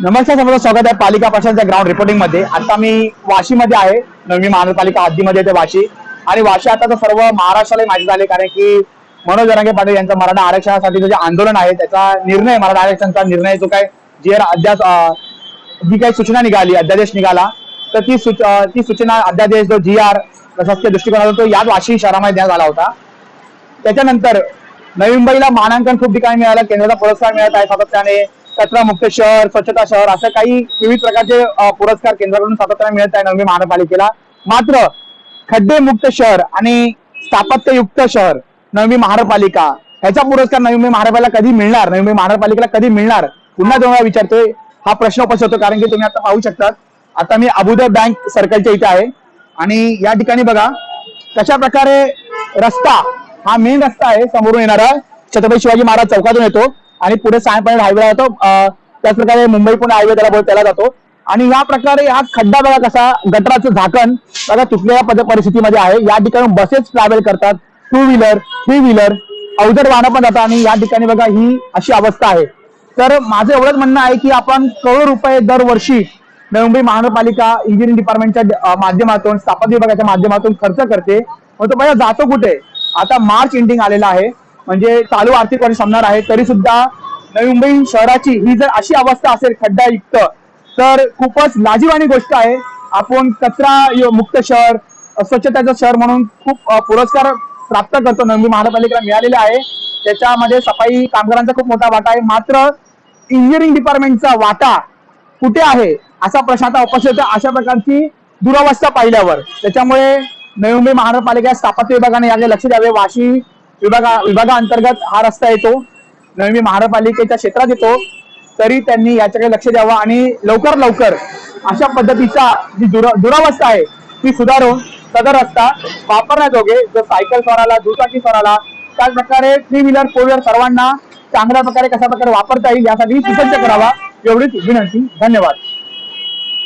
नमस्कार समोर स्वागत आहे पालिका प्रशासनच्या ग्राउंड रिपोर्टिंगमध्ये. आता मी वाशी मध्ये आहे. नवी महानगरपालिका हद्दीमध्ये येते वाशी. आणि वाशी आता तर सर्व महाराष्ट्राला माहिती झाले कारण की मनोज जरांगे पाटील यांचा मराठा आरक्षणासाठी जे आंदोलन आहे त्याचा निर्णय मराठा आरक्षणचा निर्णय जो काय जी अध्यास जी काही सूचना निघाली अध्यादेश निघाला तर ती सूच ती सूचना अध्यादेश जो जी आर प्रशासकीय दृष्टिकोनातून तो याच वाशी शहरामध्ये देण्यात आला होता. त्याच्यानंतर नवी मुंबईला मानांकन खूप ठिकाणी मिळालं केंद्राचा पुरस्कार मिळत आहे सातत्याने कचरा मुक्त शहर स्वच्छता शहर असं काही विविध प्रकारचे पुरस्कार केंद्राकडून सातत्याने मिळत आहे नवी महानगरपालिकेला. मात्र खड्डे मुक्त शहर आणि स्थापत्ययुक्त शहर नवी महानगरपालिका ह्याचा पुरस्कार नवी मुंबई महानगरपालिका कधी मिळणार? नवी मुंबई महानगरपालिकेला कधी मिळणार? पुन्हा तुम्हाला विचारतोय. हा प्रश्न उपस्थित होतो कारण की तुम्ही आता पाहू शकतात. आता मी अबुधाबी बँक सर्कलच्या इथे आहे. आणि या ठिकाणी बघा कशा प्रकारे रस्ता हा मेन रस्ता आहे समोरून येणारा छत्रपती शिवाजी महाराज चौकातून येतो. आणि पुढे सायंपर्यंत हायवेला जातो. त्याचप्रकारे त्याच प्रकारे मुंबई पुणे हायवे त्याला त्याला जातो. आणि या प्रकारे हा खड्डा बघा कसा गटराचं झाकण बघा तुटलेल्या पद परिस्थितीमध्ये आहे. या ठिकाणी बसेस ट्रॅव्हल करतात. टू व्हीलर थ्री व्हीलर अवजड वाहनं पण जातात आणि या ठिकाणी बघा ही अशी अवस्था आहे. तर माझं एवढंच म्हणणं आहे की आपण करोड रुपये दरवर्षी मुंबई महानगरपालिका इंजिनिअरिंग डिपार्टमेंटच्या माध्यमातून स्थापत्य विभागाच्या माध्यमातून खर्च करते. मग तो बघा जातो कुठे? आता मार्च एंडिंग आलेला आहे. म्हणजे चालू आर्थिक वर्ष संपणार आहे. तरी सुद्धा नवी मुंबई शहराची ही जर अशी अवस्था असेल खड्डायुक्त तर खूपच लाजीवाणी गोष्ट आहे. आपण कचरा मुक्त शहर स्वच्छतेचं शहर म्हणून खूप पुरस्कार प्राप्त करतो. नवी महानगरपालिकेला मिळालेले आहे. त्याच्यामध्ये सफाई कामगारांचा खूप मोठा वाटा आहे. मात्र इंजिनिअरिंग डिपार्टमेंटचा वाटा कुठे आहे असा प्रश्न आता उपस्थित अशा प्रकारची दुरावस्था पाहिल्यावर. त्याच्यामुळे नवी मुंबई महानगरपालिका स्थापत्य विभागाने याकडे लक्ष द्यावे. वाशी विभागा विभागाअंतर्गत हा रस्ता येतो. नवी मुंबई महानगरपालिकेच्या क्षेत्रात येतो तरी त्यांनी याच्याकडे लक्ष द्यावं आणि लवकर लवकर अशा पद्धतीचा जी दुरा दुरावस्था आहे ती सुधारून सदर रस्ता वापरण्याजोगे जो सायकल स्वराला दुचाकी स्वराला त्याच प्रकारे थ्री व्हीलर फोर व्हीलर सर्वांना चांगल्या प्रकारे कशा प्रकारे वापरता येईल यासाठी सुसज्ज करावा एवढीच विनंती. धन्यवाद.